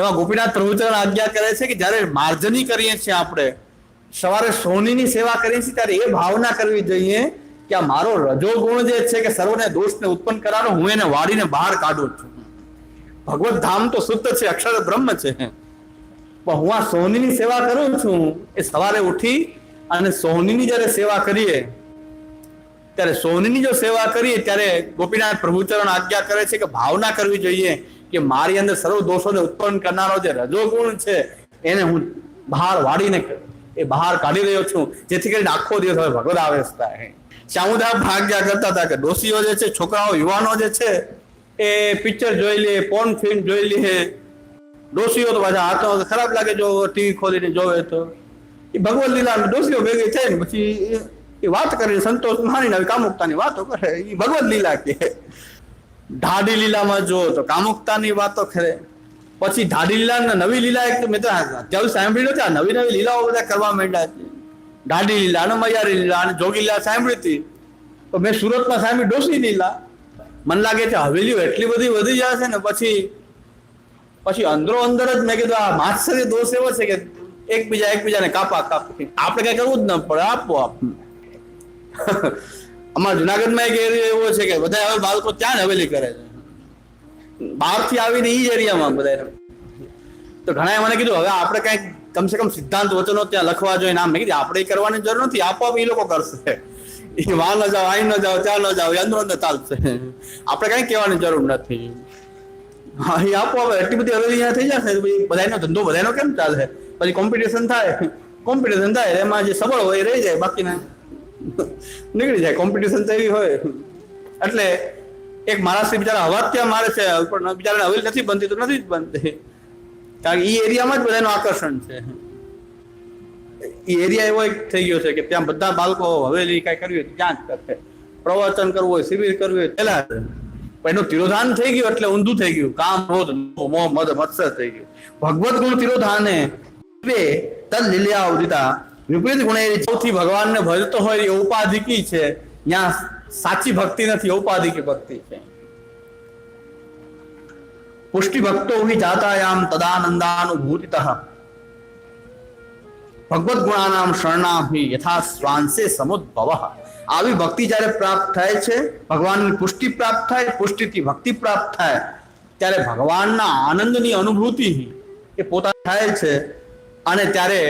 એમાં ગોપીનાથ પ્રભુચરણ આજ્ઞા કરે છે કે જ્યારે માર્જની કરીએ છીએ આપણે, સવારે સોનીની સેવા કરીએ છીએ ત્યારે એ ભાવના કરવી જોઈએ કે આ મારો રજોગુણ જે છે કે સર્વને દોષને ઉત્પન્ન કરાવો, હું એને વાળીને બહાર કાઢું છું. ભગવત ધામ તો શુદ્ધ છે, અક્ષર બ્રહ્મ છે. પણ હું આ સોનીની સેવા કરું છું એ સવારે ઉઠી અને સોનીની જ્યારે સેવા કરીએ, ત્યારે સોનીની જો સેવા કરીએ ત્યારે ગોપીનાથ પ્રભુચરણ આજ્ઞા કરે છે કે ભાવના કરવી જોઈએ કે મારી અંદર સર્વ દોષોને ઉત્પન્ન કરનારો જે રજોગુણ છે, એને હું બહાર વાળીને એ બહાર કાઢી રહ્યો છું. જેથી કરીને આખો દિવસ હવે ભગવદ આવેશ થાય. ચામુદા ભાગ્યા કરતા હતા કે ડોસીઓ જે છે, છોકરાઓ, યુવાનો જે છે, એ પિક્ચર જોઈ લે પોર્ન ફિલ્મ જોઈ લે. ડોસીઓ તો પાછા હાથો ખરાબ લાગે જો ટીવી ખોલીને જોવે તો. એ ભગવદ લીલા ડોસીઓ ભેગી થઈને પછી એ- વાત કરીને સંતોષ માનીને કામુકતાની વાતો કરે. એ ભગવદ લીલા કે. ઢાડી લીલામાં જુઓ તો કામુકતાની વાતો ખરે પછી ઢાડી લીલા નવી લીલા એક મેં તો અત્યારે સાંભળ્યું નથી નવી નવી લીલાઓ બધા કરવા માંડ્યા છે. ઢાડી લીલા અને મયારી લીલા અને જોગી લીલા સાંભળી હતી. તો મેં સુરતમાં સાંભળી ડોસી લીલા. મને લાગે છે હવેલીઓ એટલી બધી વધી જાય છે ને પછી પછી અંદરો અંદર જ મેં કીધું, આ માત્સર્ય દોષ એવો છે કે એકબીજા એકબીજાને કાપા કાપી. આપણે કઈ કરવું જ ન પડે, આપો આપ અમારા જુનાગઢમાં એક એરિયા એવો છે કે બધા હવે બાળકો ત્યાં જ હવેલી કરે છે. બહારથી આવીને ઈ જ એરિયામાં બધા તો ઘણા મને કીધું, હવે આપણે કંઈક કમસે કમ સિદ્ધાંત વચનો ત્યાં લખવા જોઈએ. નામ મેં કીધું, આપણે કરવાની જરૂર નથી, આપોઆપ એ લોકો કરશે. એ વાં ન જાઓ અહીં ન જાઓ, ત્યાં ન જાઓ એ અંદરો ન ચાલશે. આપણે કઈ કહેવાની જરૂર નથી. હા એ આપોઆપ એટલી બધી હવેલી અહીંયા થઈ જશે પછી બધાનો ધંધો, બધાનો કેમ ચાલે? પછી કોમ્પિટિશન થાય. કોમ્પિટિશન થાય, એમાં જે સબળ હોય એ રહી જાય, બાકીના નીકળી જાય કોમ્પિટિશન તો એવી હોય. એટલે એક મહારાષ્ટ્રી બિચારા હવા ત્યાં મારે છે, પણ બિચારાને હવેલી નથી બનતી, તો નથી જ બનતી. કારણ કે એ એરિયામાં જ બધાનું આકર્ષણ છે. એ એરિયા એવો એક થઈ ગયો છે કે ત્યાં બધા બાળકો હવેલી કઈ કરવી હોય ત્યાં જ કરશે. પ્રવચન કરવું હોય, શિબિર કરવી હોય પેલા પણ એનું તિરોધાન થઈ ગયું એટલે ઊંધું થઈ ગયું. કામ, ક્રોધ, મોહ મદ, મત્સર થઈ ગયું. ભગવત ગુણ તિરોધાને બે તદ લીલ્યા ઉદિતા વિપરીત ગુણે સૌથી ભગવાનને ભજતો હોય એ ઉપાધિકી છે? ત્યાં સાચી ભક્તિ નથી ઔપાધિકી ભક્તિ છે. પુષ્ટિ ભક્તો હિ જાતાયામ તદાનંદાનુભૂતિત. ભગવત ગુણાનામ શરણામ યથા સ્વાંસે સમુદ્ભવ. આવી ભક્તિ જ્યારે પ્રાપ્ત થાય છે, ભગવાનની પુષ્ટિ પ્રાપ્ત થાય, પુષ્ટિથી ભક્તિ પ્રાપ્ત થાય, ત્યારે ભગવાનના આનંદની અનુભૂતિ એ પોતા થાય છે. અને ત્યારે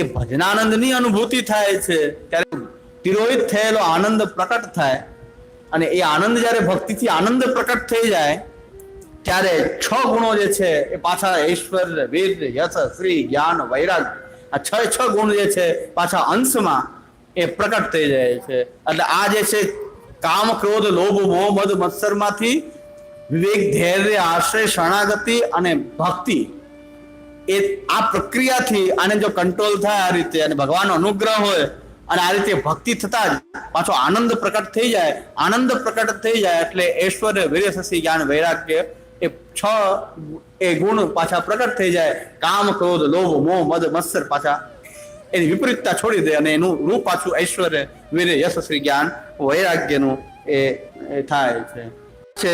એ ભજનાનંદની અનુભૂતિ થાય છે. ત્યારે તિરોહિત થયેલો આનંદ પ્રકટ થાય અને એ આનંદ જ્યારે ભક્તિથી આનંદ પ્રકટ થઈ જાય, ત્યારે છ ગુણો જે છે એ પાછા ઐશ્વર્ય, વીર, યશ, શ્રી, જ્ઞાન, વૈરાગ, આ છ છ ગુણ જે છે પાછા અંશમાં એ પ્રકટ થઈ જાય છે. એટલે આ જે છે કામ, ક્રોધ, લોભ, મોહ, મદ, મત્સરમાંથી વિવેક, ધૈર્ય, આશ્રય, શરણાગતિ અને ભક્તિ એ આ પ્રક્રિયાથી આને જો કંટ્રોલ થાય આ રીતે અને ભગવાનનો અનુગ્રહ હોય અને આ રીતે ભક્તિ થતા જ પાછો આનંદ પ્રકટ થઈ જાય, આનંદ પ્રકટ થઈ જાય એટલે ઐશ્વર્ય વીર્ય શશી જ્ઞાન, વૈરાગ્ય એ છ એ ગુણ પાછા પ્રકટ થઈ જાય. કામ, ક્રોધ, લોભ, મોહ, મદ, મત્સર પાછા એની વિપરીતતા છોડી દે અને એનું રૂપ પાછું ઐશ્વર્ય, વીર્ય, યશસ્વી જ્ઞાન, વૈરાગ્યનું એ થાય છે.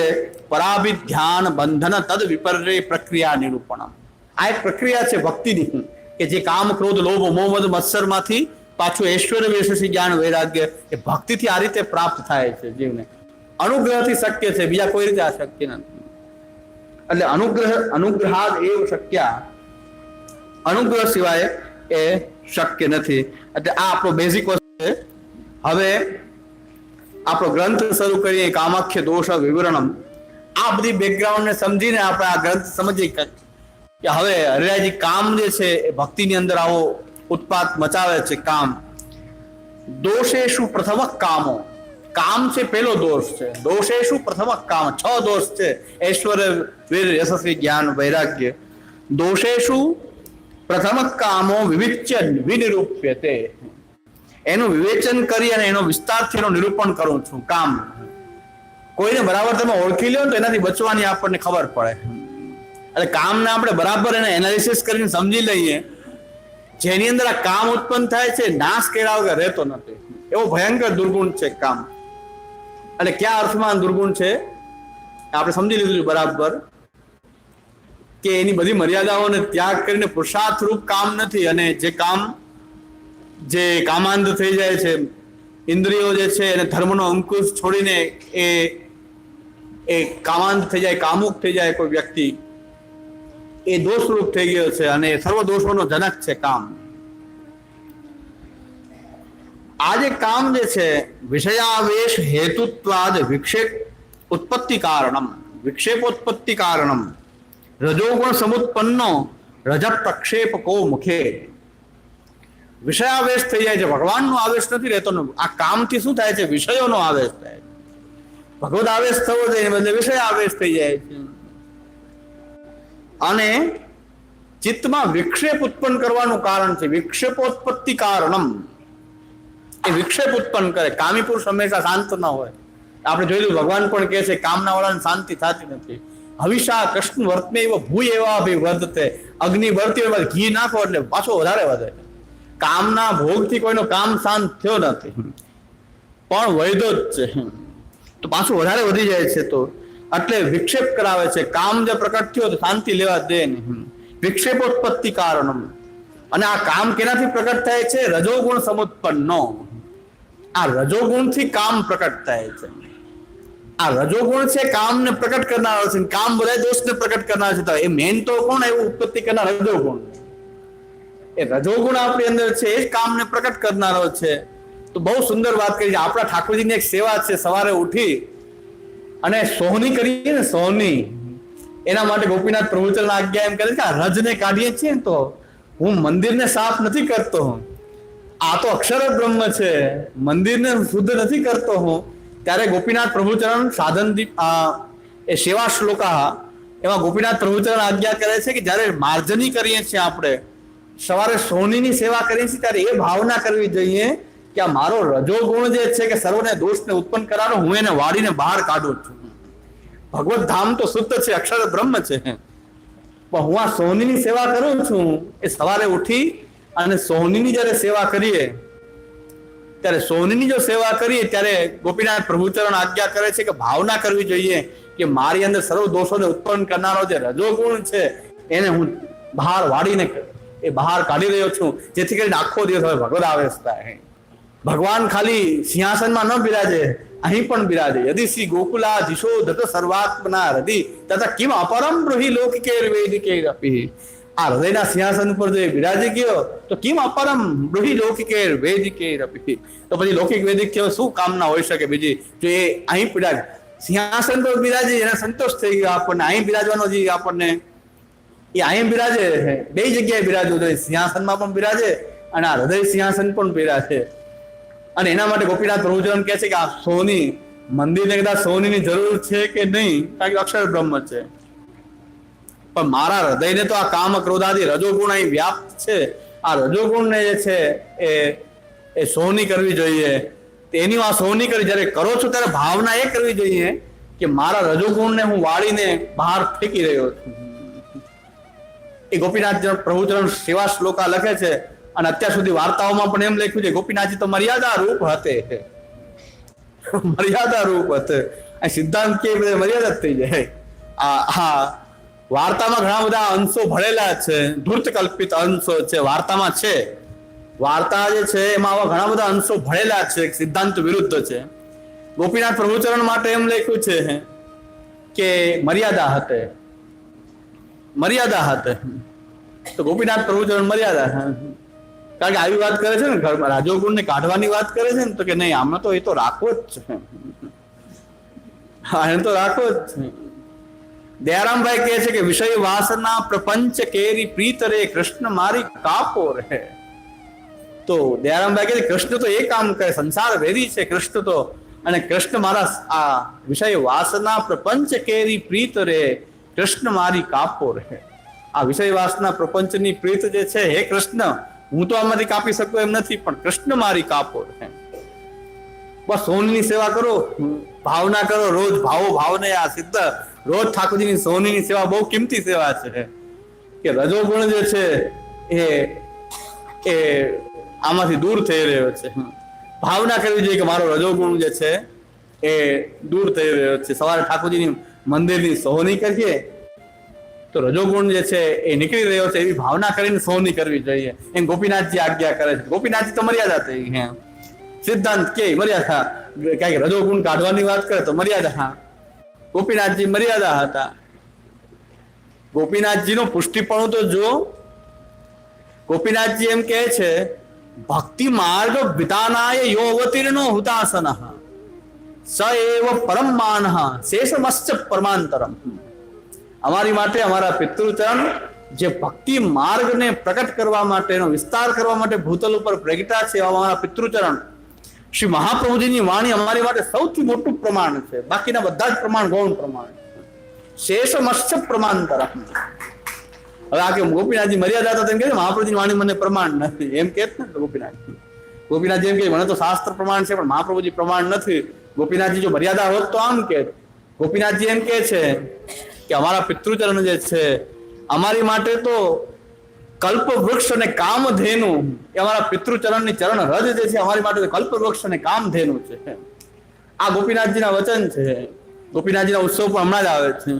પરાભિ ધ્યાન બંધન તદ વિપર્ય પ્રક્રિયા નિરૂપણ આ એક પ્રક્રિયા છે ભક્તિની, કે જે કામ, ક્રોધ, લોભ મોહમદ મત્સરમાંથી પાછું ઐશ્વર્ય વિશેષી જ્ઞાન, વૈરાગ્ય, એ ભક્તિથી આ રીતે પ્રાપ્ત થાય છે જીવને. અનુગ્રહથી શક્ય છે, બીજા કોઈ રીતે આ શક્ય નથી. એટલે અનુગ્રહ, અનુગ્રહાદ એવ શક્ય. અનુગ્રહ સિવાય એ શક્ય નથી. એટલે આ આપણો બેઝિક વસ્તુ છે. હવે આપણો ગ્રંથ શરૂ કરીએ, કામાખ્ય, દોષ, વિવરણમ. આ બધી બેકગ્રાઉન્ડ ને સમજીને આપણે આ ગ્રંથ સમજીએ. કે હવે હરિરાયજી, કામ જે છે એ ભક્તિની અંદર આવો ઉત્પાદ મચાવે છે કામ. દોષેશુ પ્રથમ કામો. કામ છે પેલો દોષ છે. દોષેશુ પ્રથમ કામ. છ દોષ છે. ઐશ્વર્ય વીર, યશસ્વી, જ્ઞાન, વૈરાગ્ય. દોષેશુ પ્રથમ કામો વિવિચ્ય વિનિરૂપ્યતે. એનું વિવેચન કરી અને એનો વિસ્તારથી એનું નિરૂપણ કરું છું કામ. કોઈને બરાબર તમે ઓળખી લ્યો તો એનાથી બચવાની આપણને ખબર પડે. એટલે કામને આપણે બરાબર એને એનાલિસિસ કરીને સમજી લઈએ. જેની અંદર આ કામ ઉત્પન્ન થાય છે, નાશ કર્યા વગર રહેતો નથી. એવો ભયંકર દુર્ગુણ છે કામ. એટલે કયા અર્થમાં દુર્ગુણ છે? આપણે સમજી લીધું બરાબર કે એની બધી મર્યાદાઓને ત્યાગ કરીને પુરુષાર્થ રૂપ કામ નથી અને જે કામ, જે કામાંધ થઈ જાય છે, ઇન્દ્રિયો જે છે, એને ધર્મનો અંકુશ છોડીને એ એ કામાંધ થઈ જાય, કામુક થઈ જાય કોઈ વ્યક્તિ. એ દોષરૂપ થઈ ગયો છે અને સર્વ દોષોનો જનક છે કામ. આ કામ જે છે, વિષયાવેશ હેતુત્વાદ વિક્ષેપ ઉત્પત્તિ કારણમ, વિક્ષેપોત્પત્તિ કારણમ, રજોગુણ સમુત્પન્નો રજ પ્રક્ષેપકો મુખે. વિષયાવેશ થઈ જાય છે, ભગવાનનો આવેશ નથી રહેતો આ કામથી શું થાય છે, વિષયોનો આવેશ થાય છે. ભગવદ આવેશ થવો જોઈએ બદલે વિષય આવેશ થઈ જાય છે. અને ચિત્તમાં વિક્ષેપ ઉત્પન્ન કરવાનું કારણ છે. વિક્ષેપોત્પત્તિ કારણમ. એ વિક્ષેપ ઉત્પન્ન કરે. કામી પુરુષ હંમેશા શાંત ન હોય. આપણે જોયેલું ભગવાન પણ કહે છે કામના વાળાને શાંતિ થતી નથી. હવિષા કૃષ્ણ વર્તમે એવો ભૂય એવા ભી વર્તતે અગ્નિ વર્તી હોય, ઘી નાખો એટલે પાછો વધારે વધે. કામના ભોગથી કોઈનો કામ શાંત થયો નથી. પણ વૈધો જ છે. તો પાછું વધારે વધી જાય છે તો એટલે વિક્ષેપ કરાવે છે. કામ જે પ્રકટ થયો તો શાંતિ લેવા દે નહીં. વિક્ષેપોત્પત્તિ કારણમ. અને આ કામ કેનાથી પ્રકટ થાય છે? રજોગુણ સમુત્પન્નો. આ રજોગુણથી કામ પ્રકટ થાય છે. આ રજોગુણ છે કામને પ્રકટ કરનારો છે. કામ બધા દોષને પ્રકટ કરનાર છે. તો એ મેન તો કોણ? એવું ઉત્પત્તિ કરનાર રજોગુણ. એ રજોગુણ આપણી અંદર છે, એ જ કામને પ્રકટ કરનારો છે. તો બહુ સુંદર વાત કરી. છે આપણા ઠાકોરજીની એક સેવા છે. સવારે ઉઠી અને સોહની કરીએ ને સોહની. એના માટે ગોપીનાથ પ્રભુચરણ આજ્ઞા એમ કરે કે આ રજને કાઢીએ છીએ તો હું મંદિરને સાફ નથી કરતો આ તો અક્ષર બ્રહ્મ છે. મંદિરને શુદ્ધ નથી કરતો હું. ત્યારે ગોપીનાથ પ્રભુચરણ સાધન એ સેવા શ્લોકા, એમાં ગોપીનાથ પ્રભુચરણ આજ્ઞા કરે છે કે જ્યારે માર્જની કરીએ છીએ આપણે, સવારે સોનીની સેવા કરીએ છીએ ત્યારે એ ભાવના કરવી જોઈએ કે આ મારો રજોગુણ જે છે કે સર્વને દોષને ઉત્પન્ન કરાનો હું એને વાળીને બહાર કાઢું છું. ભગવત ધામ તો શુદ્ધ છે, અક્ષર બ્રહ્મ છે. પણ હું આ સોનીની સેવા કરું છું એ સવારે ઉઠી અને સોનીની જ્યારે સેવા કરીએ, ત્યારે સોનીની જો સેવા કરીએ, ત્યારે ગોપીનાથ પ્રભુચરણ આજ્ઞા કરે છે કે ભાવના કરવી જોઈએ કે મારી અંદર સર્વ દોષોને ઉત્પન્ન કરનારો જે રજોગુણ છે, એને હું બહાર વાળીને એ બહાર કાઢી રહ્યો છું. જેથી કરીને આખો દિવસ હવે ભગવદ થાય ભગવાન ખાલી સિંહાસનમાં ન બિરાજે, અહીં પણ બિરાજે. યદિ શ્રી ગોકુલા જીશો ધત સર્વાત્મના હૃદય તથા કિમ અપરમ બ્રુહી લોક કેર વેદ કેર અપી. આ હૃદયના સિંહાસન ઉપર જો બિરાજી ગયો, તો કિમ અપરમ બ્રુહી લોક કેર વેદ કેર અપી. તો પછી લૌકિક વેદિક કેવો શું કામના હોઈ શકે બીજી? જો એ અહીં બિરાજ. સિંહાસન પર બિરાજે, એને સંતોષ થઈ ગયો આપણને. અહીં બિરાજવાનો જે આપણને એ અહીં બિરાજે, બે જગ્યાએ જોઈએ. સિંહાસનમાં પણ બિરાજે અને આ હૃદય સિંહાસન પણ બિરાજે. અને એના માટે ગોપીનાથ પ્રભુચરણ કહે છે કે આ સોની, મંદિરને કદાચ સોનીની જરૂર છે કે નહીં, કારણ કે અક્ષર બ્રહ્મ છે. પણ મારા હૃદયને તો આ કામ ક્રોધાદી રજોગુણ અહીં વ્યાપ્ત છે. આ રજોગુણને જે છે એ એ સોની કરવી જોઈએ. તેની વાત સોની કરી જ્યારે કરો છો ત્યારે ભાવના એ કરવી જોઈએ કે મારા રજોગુણને હું વાળીને બહાર ફેંકી રહ્યો છું. એ ગોપીનાથ પ્રભુચરણ સેવા શ્લોકા લખે છે. અને અત્યાર સુધી વાર્તાઓમાં પણ એમ લખ્યું છે, ગોપીનાથજી તો મર્યાદા રૂપ હતે? મર્યાદા રૂપ હતે. સિદ્ધાંત કે બધે મર્યાદા થઈ જાય. આ, હા, વાર્તામાં ઘણા બધા અંશો ભળેલા છે ધૂર્ત કલ્પિત અંશો છે, વાર્તામાં છે. વાર્તા જે છે, એમાં આવા ઘણા બધા અંશો ભળેલા છે સિદ્ધાંત વિરુદ્ધ છે. ગોપીનાથ પ્રભુચરણ માટે એમ લખ્યું છે કે મર્યાદા હતે. મર્યાદા હતે. તો ગોપીનાથ પ્રભુચરણ મર્યાદા કારણ કે આવી વાત કરે છે ને, ઘરમાં રાજોગુણ ને કાઢવાની વાત કરે છે ને, તો કે નહીં, આમાં તો એ તો રાખવો જ છે. હા, એને તો રાખવો જ છે. દયારામભાઈ કહે છે કે વિષય વાસના પ્રપંચ કેરી પ્રીત રે, કૃષ્ણ મારી કાપો રે. તો દયારામભાઈ કહે છે, કૃષ્ણ તો એ કામ કરે, સંસાર વેરી છે કૃષ્ણ તો. અને કૃષ્ણ મારા આ વિષય વાસના પ્રપંચ કેરી પ્રીત રે, કૃષ્ણ મારી કાપો રે. આ વિષય વાસના પ્રપંચની પ્રીત જે છે, હે કૃષ્ણ હું તો આમાંથી કાપી શકું એમ નથી, પણ કૃષ્ણ મારી કાપો બસ સોનીની સેવા કરો, ભાવના કરો, રોજ ભાવો ભાવને આ સિદ્ધ, રોજ ઠાકોરજીની સોનીની સેવા બહુ કિંમતી સેવા છે. કે રજોગુણ જે છે એ એ આમાંથી દૂર થઈ રહ્યો છે. ભાવના કરવી જોઈએ કે મારો રજોગુણ જે છે એ દૂર થઈ રહ્યો છે. સવારે ઠાકોરજીની મંદિરની સોની કરીએ તો રજોગુણ જે છે એ નીકળી રહ્યો છે એવી ભાવના કરીને સૌની કરવી જોઈએ. એમ ગોપીનાથજી આજ્ઞા કરે છે. ગોપીનાથજી તો મર્યાદા થઈ હે. સિદ્ધાંત કે મર્યાદા ક્યાંક રજોગુણ કાઢવાની વાત કરે તો મર્યાદા હા. ગોપીનાથજી મર્યાદા હતા. ગોપીનાથજીનું પુષ્ટિપણું તો જો ગોપીનાથજી એમ કહે છે, ભક્તિ માર્ગ વિતાનાય યો અવતીર્ણો હુતાસન. સ એવ પરમ માન. શેષમશ્ચ પરમાંતરમ. અમારી માટે, અમારા પિતૃચરણ જે ભક્તિ માર્ગને પ્રગટ કરવા માટેનો, વિસ્તાર કરવા માટે ભૂતલ ઉપર પ્રગટા છે અમારા પિતૃચરણ. શ્રી મહાપ્રભુજીની વાણી અમારી માટે સૌથી મોટું પ્રમાણ છે. બાકીના બધા જ પ્રમાણ ગૌણ પ્રમાણ શેષમશ્ચ પ્રમાણતરમ. હવે આ કે ગોપીનાથજી મર્યાદા હતા તેમ કે મહાપ્રભુજીની વાણી મને પ્રમાણ નથી. એમ કે ગોપીનાથજી. ગોપીનાથજી એમ કે મને તો શાસ્ત્ર પ્રમાણ છે, પણ મહાપ્રભુજી પ્રમાણ નથી. ગોપીનાથજી જો મર્યાદા હોત તો આમ કે ગોપીનાથજી એમ કે છે કે અમારા પિતૃચરણ જે છે, અમારી માટે તો કલ્પ વૃક્ષ અને કામધેનુ એ અમારા પિતૃચરણની ચરણ રજ જે છે, અમારી માટે કલ્પ વૃક્ષ અને કામધેનુ છે. આ ગોપીનાથજીના વચન છે. ગોપીનાથજીના ઉત્સવ પણ હમણાં જ આવે છે.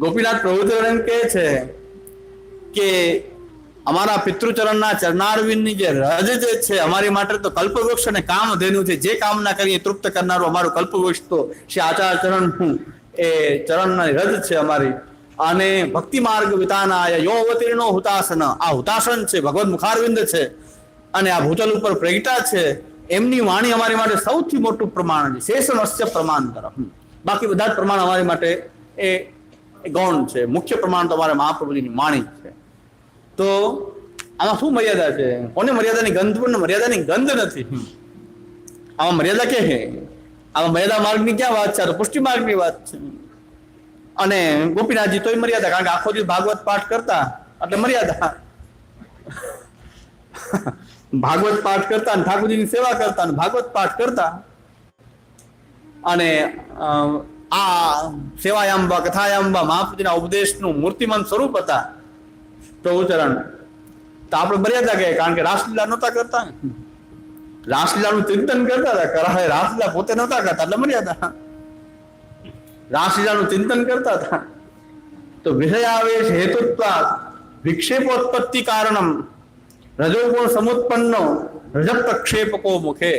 ગોપીનાથ પ્રભુચરણ કહે છે કે અમારા પિતૃચરણના ચરણારવિંદની જે રજ જે છે, અમારી માટે તો કલ્પવૃક્ષ અને કામધેનુ છે. જે કામના કરીએ તૃપ્ત કરનારું અમારું કલ્પવૃક્ષ તો શ્રી આચાર ચરણ હું. એ ચરણની રજ છે અમારી. અને ભક્તિ માર્ગ વિતાના યો અવતીર્ણો હુતાસન. આ હુતાસન છે ભગવત મુખારવિંદ છે. અને આ ભૂતલ ઉપર પ્રગટા છે. એમની વાણી અમારી માટે સૌથી મોટું પ્રમાણ છે. શેષનસ્ય પ્રમાણ તરફ. બાકી બધા જ પ્રમાણ અમારી માટે એ એ ગૌણ છે. મુખ્ય પ્રમાણ તો અમારે મહાપ્રભુજીની વાણી છે. તો આમાં શું મર્યાદા છે? કોને મર્યાદાની ગંધ? પણ મર્યાદાની ગંધ નથી. આમાં મર્યાદા કે છે? આમાં મર્યાદા માર્ગની ક્યાં વાત છે? પુષ્ટિ માર્ગની વાત છે. અને ગોપીનાથજી તોય મર્યાદા, કારણ કે આખો દિવસ ભાગવત પાઠ કરતા, એટલે મર્યાદા. ભાગવત પાઠ કરતા અને ઠાકોરજીની સેવા કરતા અને ભાગવત પાઠ કરતા. અને આ સેવાયાંબા, કથાયાંબા, મહાપુજીના ઉપદેશનું મૂર્તિમંત સ્વરૂપ હતા. પ્રભુચરણ. તો આપણે મર્યાદા કહે કારણ કે રાસલીલા નહોતા કરતા. રાસલીલાનું ચિંતન કરતા હતા કરાવે રાસલીલા પોતે નહોતા કરતા, એટલે મર્યાદા રાસલીલાનું ચિંતન કરતા હતા. તો વિષય આવે છે હેતુત્વા વિક્ષેપોત્પત્તિ કારણમ, રજોગુણ સમુત્પન્નો રજ પ્રક્ષેપકો મુખે.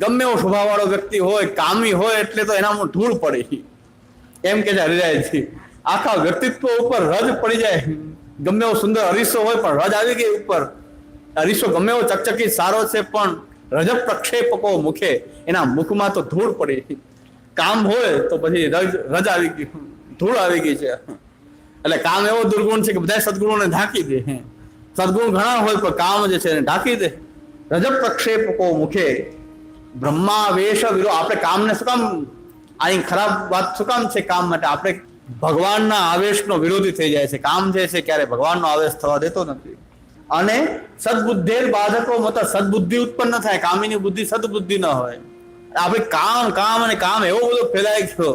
ગમે એવો સ્વભાવવાળો વ્યક્તિ હોય, કામી હોય, એટલે તો એનામાં ધૂળ પડે. એમ કે છે હરિરાયજી આખા વ્યક્તિત્વ ઉપર રજ પડી જાય. ગમે એવો સુંદર અરીસો હોય, પણ રજ આવી ગઈ ઉપર. અરીસો ગમે એવો ચકચકી સારો છે, પણ રજ પ્રક્ષેપકો મુખે એના મુખમાં તો ધૂળ પડી. કામ હોય તો પછી રજ રજ આવી ગઈ. ધૂળ આવી ગઈ છે. એટલે કામ એવો દુર્ગુણ છે કે બધા સદગુણોને ઢાંકી દે. સદગુણ ઘણા હોય પણ કામ જે છે એને ઢાંકી દે. રજ પ્રક્ષેપકો મુખે બ્રહ્માવેશ વિરો આપણે કામને શું કામ? અહીં ખરાબ વાત શું કામ છે કામ માટે? આપણે ભગવાનના આવેશનો વિરોધી થઈ જાય છે. કામ જે છે ક્યારે ભગવાનનો આવેશ થવા દેતો નથી. અને સદબુદ્ધિર બાધકો મત સદબુદ્ધિ ઉત્પન્ન થાય, કામીની બુદ્ધિ સદબુદ્ધિ ન હોય. આપણે કામ કામ અને કામ એવો બધો ફેલાય ગયો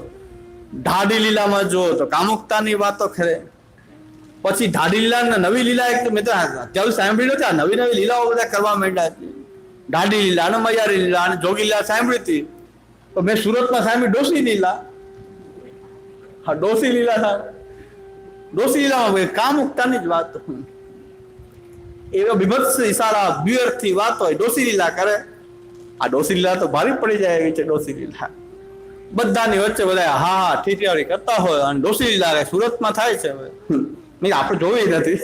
ઢાડી લીલામાં જુઓ તો કામુકતાની વાત તો ખરે પછી ઢાડી લીલા નવી લીલા એક તો મેં તો અત્યારે સાંભળ્યું નથી, આ નવી નવી લીલાઓ બધા કરવા માંડ્યા છે. ઢાડી લીલા અને મયારી લીલા અને જોગી લીલા સાંભળી હતી. તો મેં સુરતમાં સાંભળી ડોસી લીલા. હા, ડોસી લીલા ડોસી લીલામાં કામુકતાની જ વાત. એવો બીભત્સ ઇશારા વ્યર્થી વાત હોય ડોસી લીલા કરે. આ ડોસી લીલા તો ભારે પડી જાય એવી છે ડોસી લીલા. બધાની વચ્ચે બધા હા હા ઠીઠિયાળી કરતા હોય અને ડોસી લીલા સુરતમાં થાય છે હવે. નહીં આપણે જોઈ નથી.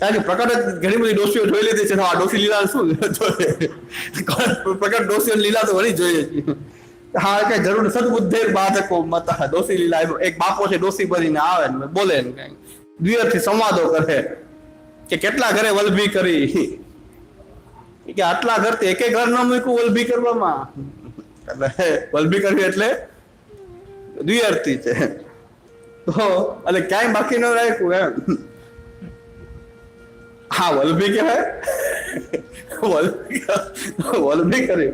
કારણ કે પ્રકટ ઘણી બધી ડોસીઓ જોઈ લીધી છે આ ડોસી લીલા શું જોઈએ? પ્રકટ ડોસીઓ લીલા તો વળી જોઈએ છીએ હા કઈ જરૂર. સદબુદ્ધેર બાધકો મત ડોસી લીલા એક બાપો છે ડોસી ભરીને આવે ને બોલે ને કઈ દ્વિઅર્થી સંવાદો કરે. કે કેટલા ઘરે વલભી કરી? કે આટલા ઘર એક એક ઘર ન મૂક્યું વલભી કરવામાં. એટલે વલભી કરવી એટલે દ્વિઅર્થી છે. તો એટલે ક્યાંય બાકી ન રાખ્યું એમ. હા, વલભી કહેવાય. વલભી વલભી કરી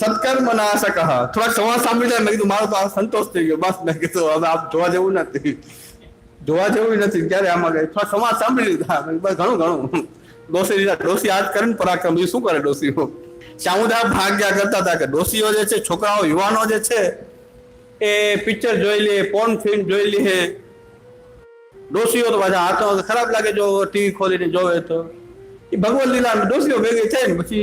સત્કર્મ નાશક થોડાક સંવાદ સાંભળી જાય મેં કીધું, મારો તો આ સંતોષ થઈ ગયો. બસ, મેં કીધું, હવે આપ જોવા જેવું નથી. જોવા જેવું નથી, ક્યારે આમાં કઈ થોડા સમાજ સાંભળી લીધા. બસ ઘણું ઘણું. ડોસી લીધા. ડોસી આજ કરે ને પરાક્રમ એ શું કરે ડોસીઓ સામુદાય ભાગ્યા કરતા હતા કે ડોસીઓ જે છે, છોકરાઓ, યુવાનો જે છે, એ પિક્ચર જોઈ લે પોર્ન ફિલ્મ જોઈ લે. ડોસીઓ તો પાછા હાથમાં ખરાબ લાગે જો ટીવી ખોલીને જોવે તો. એ ભગવત લીલા ડોસીઓ ભેગી થઈને પછી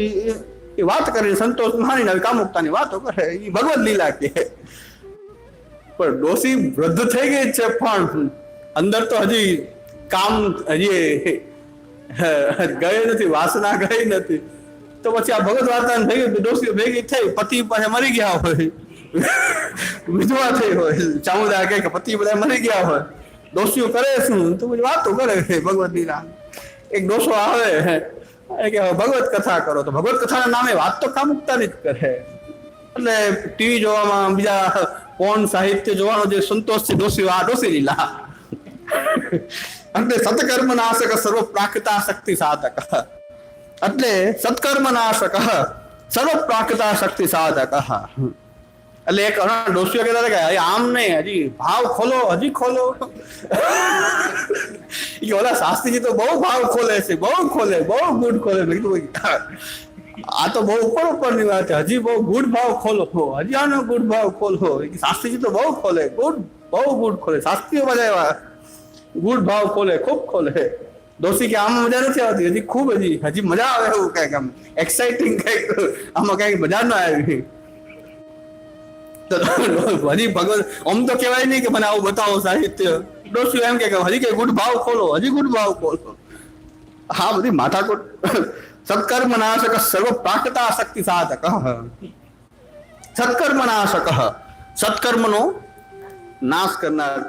એ- વાત કરીને સંતોષ આવી કામુકતાની વાતો કરે. એ ભગવત લીલા કે. પણ ડોસી વૃદ્ધ થઈ ગઈ છે પણ અંદર તો હજી કામ હજી ગઈ નથી, વાસના ગઈ નથી. તો પછી આ ભગત વાર્તા ગયું ડોસી ભેગી થઈ, પતિ પાસે મરી ગયા હોય. વિધવા થઈ હોય. ચામુંડા કે પતિ બધા મરી ગયા હોય. ડોસીઓ કરે શું? તો પછી વાતો કરે છે ભગવત લીલા. એક ડોસો આવે કે ભગવત કથા કરો. તો ભગવત કથાના નામે વાત તો કામુકતાની જ કરે. એટલે ટીવી જોવામાં બીજા પોન સાહિત્ય જોવાનો જે સંતોષ છે ડોસી આ ડોસી લીલા. એટલે સત્કર્મ નાશક સર્વ પ્રાકૃતા શક્તિ સાધક એટલે સત્કર્મ નાશક સર્વ પ્રાકૃતા શક્તિ સાધક એટલે એક હમણાં ડોસીઓ કહેતા હતા કે "હજી આમ નહીં હજી ભાવ ખોલો હજી ખોલો ઈ ઓલા શાસ્ત્રીજી તો બહુ ભાવ ખોલે છે બહુ ખોલે બહુ ગુડ ખોલે મેં કીધું આ તો બહુ ઉપર ઉપરની વાત છે હજી બહુ ગુડ ભાવ ખોલો હજી આનો ગુડ ભાવ ખોલો ઈ શાસ્ત્રીજી તો બહુ ખોલે ગુડ બહુ ગુડ ખોલે શાસ્ત્રીઓ બધા એવા ગુડ ભાવ ખોલે ખૂબ ખોલે દોસ્તી કે આમાં મજા નથી આવતી હજી ખૂબ હજી હજી મજા આવે એવું કંઈક આમ એક્સાઇટિંગ કંઈક આમાં કંઈક મજા ન આવી તો હજી ભગવત આમ તો કહેવાય નહીં કે મને આવું બતાવો સાહિત્ય ડોસ્યું એમ કે કે હજી કે ગુડ ભાવ ખોલો હજી ગુડ ભાવ ખોલો હા બધી માથાકૂટ સત્કર્મ નાશક સર્વ પ્રાકૃતા શક્તિ સાધક સત્કર્મ નાશક સત્કર્મનો નાશ કરનાર